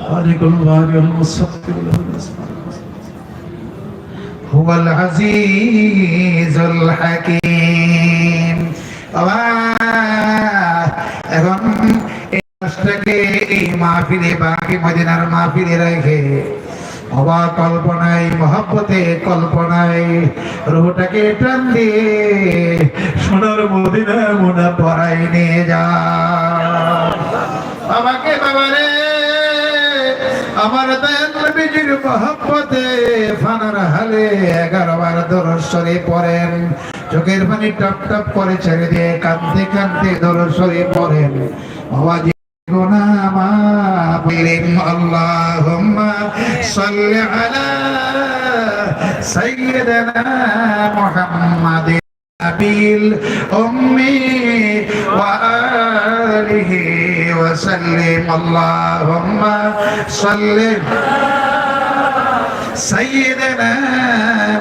خالق الباري المصدق له الاسماء هو العزيز الحكيم আল্লাহ, এখন এই মানুষটাকে এই মাহফিলে বাকি মদিনার মাহফিলে রেখে অবা কল্পনায় মহব্বতে কল্পনায় রুহটাকে টান দিয়ে সোনার মদিনা মোনা পড়াই নিয়ে যা বাবাকে বাবারে আমার দয়াল নবীজির মহব্বতে ফানার হালে এগারো বার দরশ্বরে পড়েন। চোখের পানি টপ টপ করে ছেড়ে দিয়ে কাঁদতে কাঁদতে দরশ্বরে পড়েন। আওয়াজ সাল্লি আলা أبيل أمي وآله وسلم اللهم صل سيدنا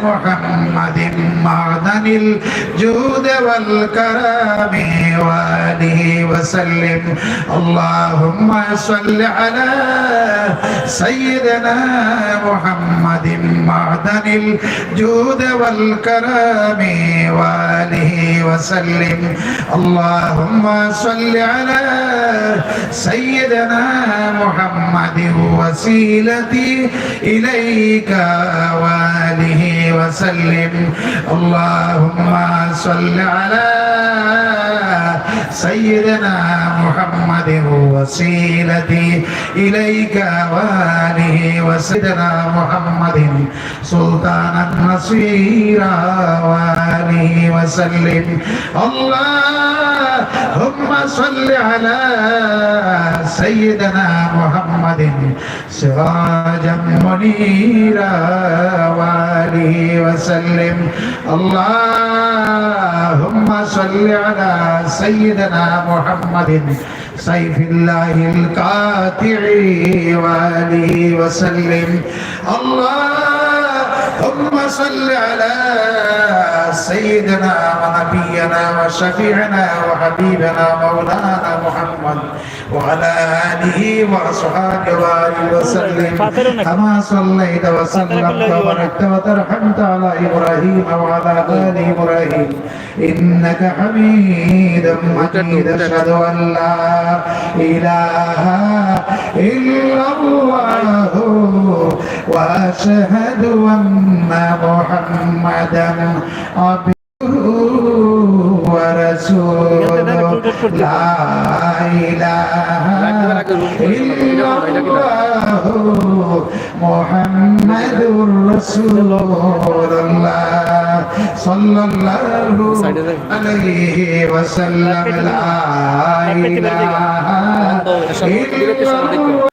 محمد معدن الجود والكرم وآله وسلم. اللهم صل على سيدنا محمد معدن الجود والكرم وآله وسلم. اللهم صل على سيدنا محمد وسيلتي إليك وآله وسلم. اللهم صل على سيدنا محمد وسيلتي إليك وآله وسيدنا محمد سلطان النصير وآله وسلم. اللهم صل على سيدنا محمد سراجا منيرا وآله وسلم. اللهم صل على سيدنا محمد سيف الله القاطع وآله وسلم. اللهم صل على سيدنا ونبينا وشفيعنا وحبيبنا مولانا محمد وعلى آله وأصحابه وآله وسلم. كما صليت وسلمت وباركت وترحمت على إبراهيم وعلى آل إبراهيم. إنك حميد مجيد. أشهد أن لا إله إلا الله. وأشهد أن محمدا عبده ورسوله لا إله إلا الله محمد رسول الله صلى الله عليه وسلم لا إله إلا الله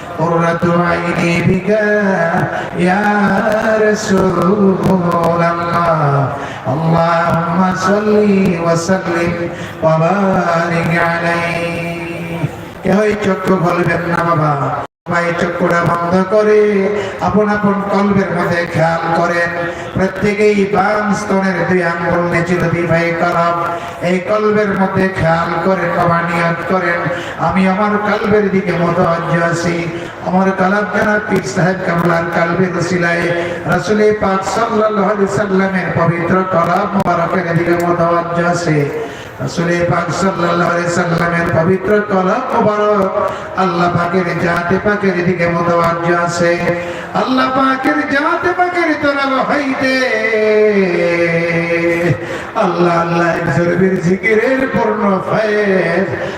قرة عيني بك يا رسول الله اللهم صل وسلم وبارك عليه কেহই চক্ষু খুলবেন না বাবা বন্ধ করে আপন আপন মধ্যে খেয়াল করেন। প্রত্যেকেই বাম স্তনের দুই আঙ্গুল নিচে দুই ভাই এই কলবের মধ্যে খেয়াল করেন বাবা নিয়ত করেন। আমি আমার কলবের দিকে মতওয়াজ্জ আছি। আমার কালাম জানা পীর সাহেব কামলার কালবের সিলাই রাসূলে পাক সাল্লাল্লাহু সাল্লামের পবিত্র কলাম মুবারকের দিকে মতওয়াজ্জ আছে। রাসূলে পাক সাল্লাল্লাহু আলাইহি সাল্লামের পবিত্র কলাম মুবারক আল্লাহ পাকের পাকের দিকে আছে। আল্লাহ পাকের পাকের হইতে। আল্লাহ আল্লাহ জিকিরের পূর্ণ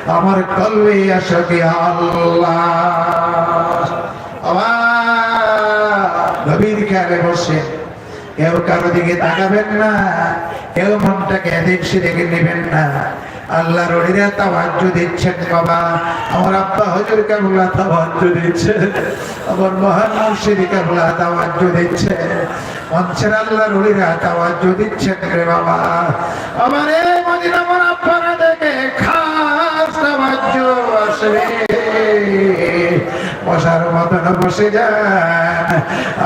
আমার কলবে আসে আল্লাহ। নবীর বসে। কেউ কারও দিকে তাকাবেন না, কেউ মনটাকে এদিক সেদিকে নেবেন না। আল্লাহ রড়িরা তাওয়াজ্জ দিচ্ছেন বাবা। আমার আব্বা হজুর কেবলা তাওয়াজ্জ দিচ্ছে। আমার মহান মুর্শিদ কেবলা দিচ্ছে। মঞ্চের আল্লাহ রড়িরা তাওয়াজ্জ দিচ্ছেন রে বাবা। আমার এই মদিনা আমার আব্বারা দেখে খাস তাওয়াজ্জ আসবে। বসার মতন বসে যান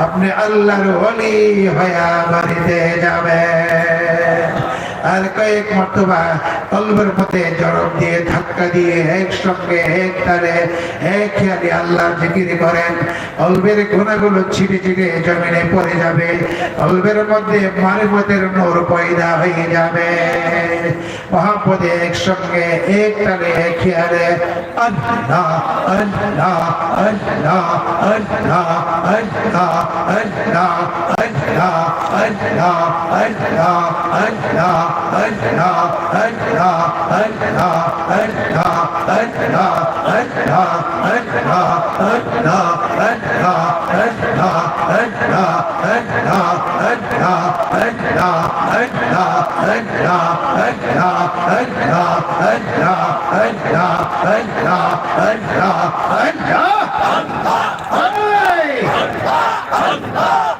আপনি আল্লাহর অলি হয়া বাড়িতে যাবেন। কয়েক মর্তবা কলবের মধ্যে জরব দিয়ে ধাক্কা দিয়ে একসঙ্গে এক তালে এক খেয়ালি আল্লাহর জিকির করেন কলবের গুণাগুলো ছিটে ছিটে জমিনে পড়ে যাবে কলবের মধ্যে মারিমতের নূর পয়দা হয়ে যাবে মহাপদে একসঙ্গে এক তালে এক খেয়ালে আল্লাহ আল্লাহ আল্লাহ আল্লাহ আল্লাহ আল্লাহ আল্লাহ আল্লাহ আল্লাহ আল্লাহ Allah!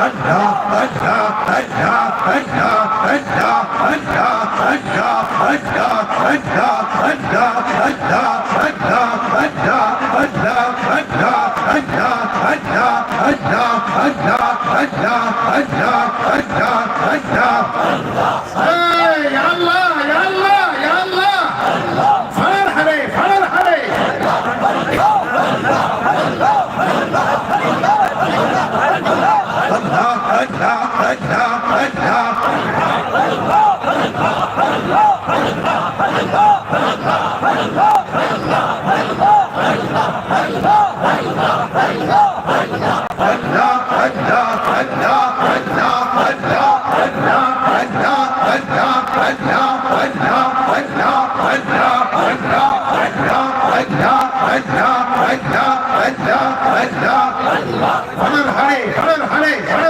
Allah, हरे हरे हरे हरे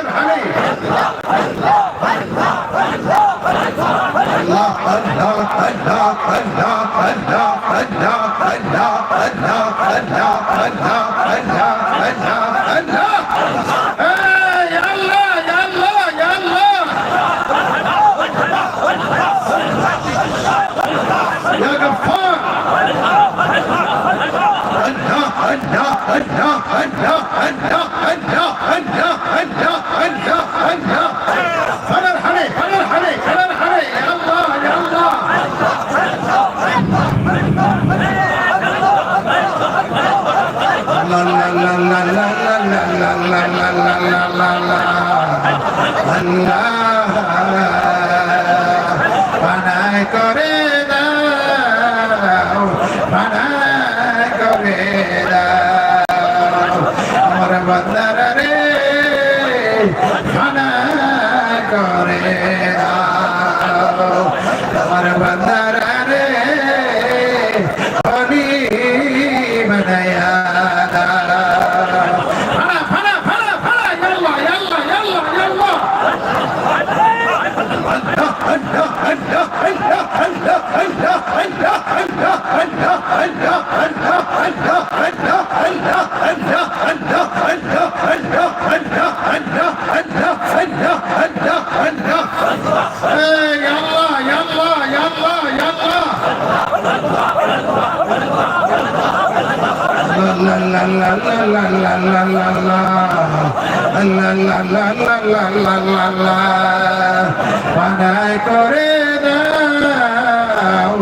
ফানায় করে দাও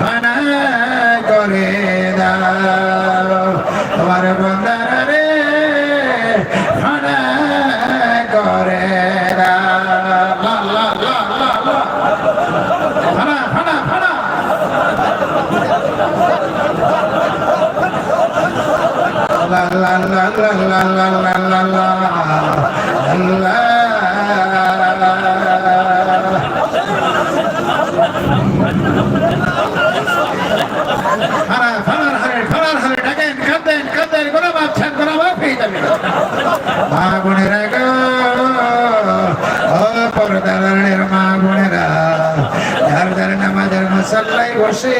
ফানা মা বোনেরা গো পর্দারের মা বোনেরা যার যার নামাজের মশাল্লাই বসে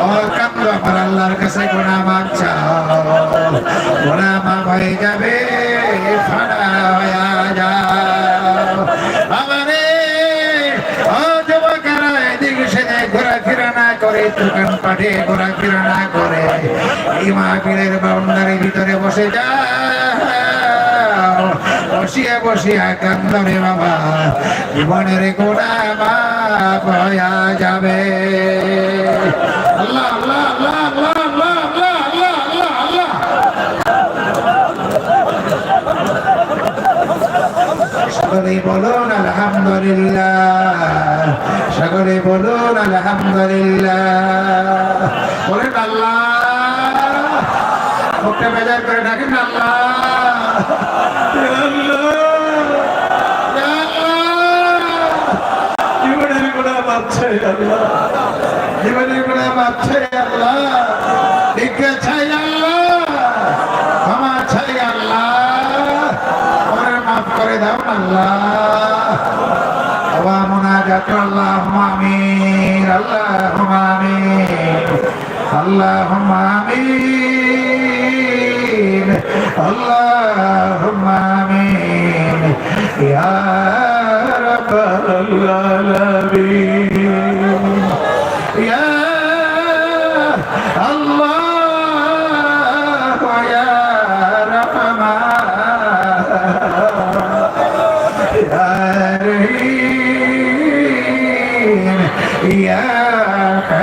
ও কান্দ আমার আল্লাহর কাছে গোনা মাপ চাও গোনা মাপ হয়ে যাবে ফাড়া হয়ে যাও। আমারে ও যুবকেরা এদিকে সেদিকে ঘোরাফেরা না করে, দোকান পাঠে ঘোরাফেরা করে। এই মাহফিলের বাউন্ডারির ভিতরে বসে যা বসিয়া বসিয়া কান্দরে বাবা, জীবনের গোড়া মাপ হইয়া যাবে। আল্লাহ আল্লাহ আল্লাহ আল্লাহ আল্লাহ আল্লাহ আল্লাহ সকলে বলুন আলহামদুলিল্লাহ। সকলে বলুন আলহামদুলিল্লাহ। বলেন আল্লাহ। মুখটা বেজার করে ডাকেন আল্লাহ। জীবনের গুণা আল্লাহ। জীবনের গুণা আল্লাহ। لك اللهم امين اللهم امين اللهم امين اللهم امين يا رب العالمين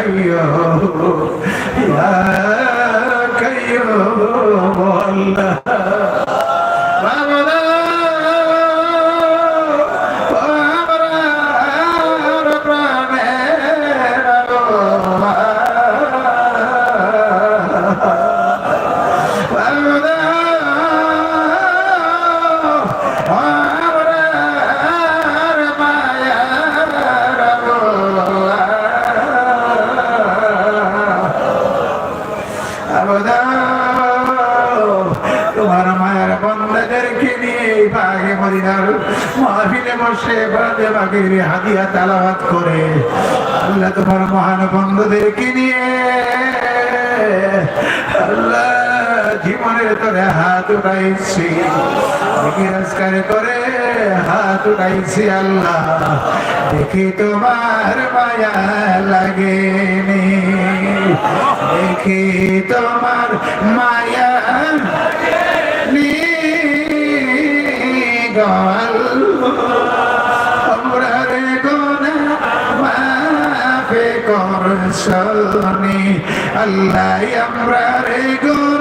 يا বাঘের হাদিয়া তালাবাত করে। আল্লাহ তোমার মহান বন্ধুদেরকে নিয়ে জীবনের তোরে হাত উঠাইছি। করে হাত উঠাইছি আল্লাহ। দেখি তোমার মায়া লাগেনি। দেখি তোমার মায়া নি গল করছনি আল্লাহ আমরা রে গোনা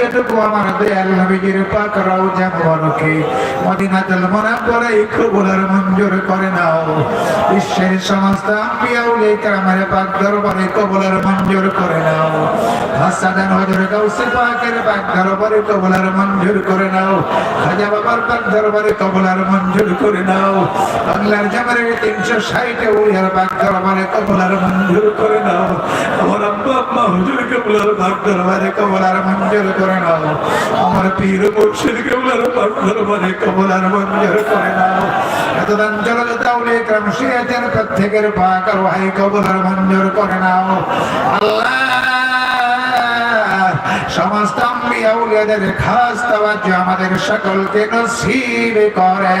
হাদিয়াটুকু আমার দয়াল নবীজির পাক রওজা মুবারকে মদিনাতুল মুনাওয়ারায় কবুলের মঞ্জুর করে নাও। বিশ্বের সমস্ত আম্বিয়া উলিয়া কেরামের পাক দরবারে কবুলের মঞ্জুর করে নাও। হাসান হযরত গাউসে পাকের পাক দরবারে কবুলের মঞ্জুর করে নাও। খাজা বাবার পাক দরবারে কবুলের মঞ্জুর করে নাও। বাংলার জামারের 360 উলিয়ার পাক দরবারে কবুলের মঞ্জুর করে নাও। আমার আব্বা, আম্মা, হুজুর কেবলার পাক দরবারে কবুলের মঞ্জুর করে করে নাও আমার পীর মুর্শিদ বলে মঞ্জুর করে নাও এতদান জল তাউলে ক্রম সিরাজের প্রত্যেকের মঞ্জুর করে আল্লাহ। সমস্ত আউলিয়াদের খাস তাওয়াজ আমাদের সকলকে নসিব করে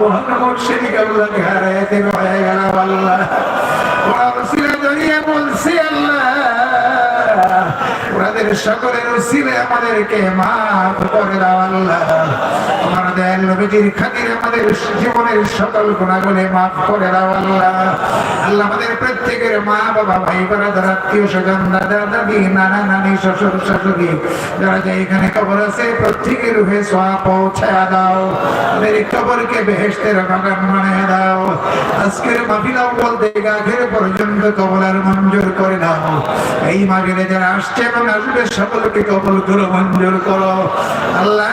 আমার মহান মুর্শিদ কেবলাকে হারাইতে গেল আল্লাহ সকলের আমাদেরকে মাফ করে দাও আল্লাহ। আমার দয়াল নবীজির খাতিরে আমাদের জীবনের সকল গুণাগুলি মাফ করে দাও আল্লাহ। আল্লাহ আমাদের প্রত্যেকের মা, বাবা, ভাই বোনাদের আত্মীয় স্বজন, দাদা, দাদি, নানা, নানি, শ্বশুর, শাশুড়ি, যারা যে এখানে কবর আছে, প্রত্যেকের সোয়া পৌঁছায় দাও। কবরকে বেহেস্তের বাগান দাও। আজকের মাহফিলাও বলতে আখের পর্যন্ত কবলার মঞ্জুর করে দাও এই মাহফিলে যারা আসছে এবং আসবে, সকলকে কবল করো মঞ্জুর করো। আল্লাহ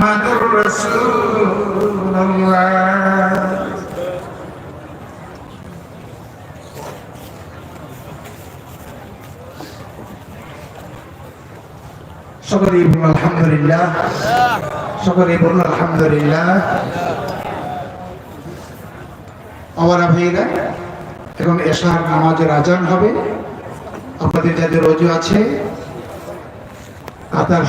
মুহাম্মাদুর সকলেই বলুন, আলহামদুলিল্লাহ। সকলেই বলুন, আলহামদুলিল্লাহ। আমার ভাইরা এখন এশার নামাজের আজান হবে। আপনাদের যাদের রজু আছে আতার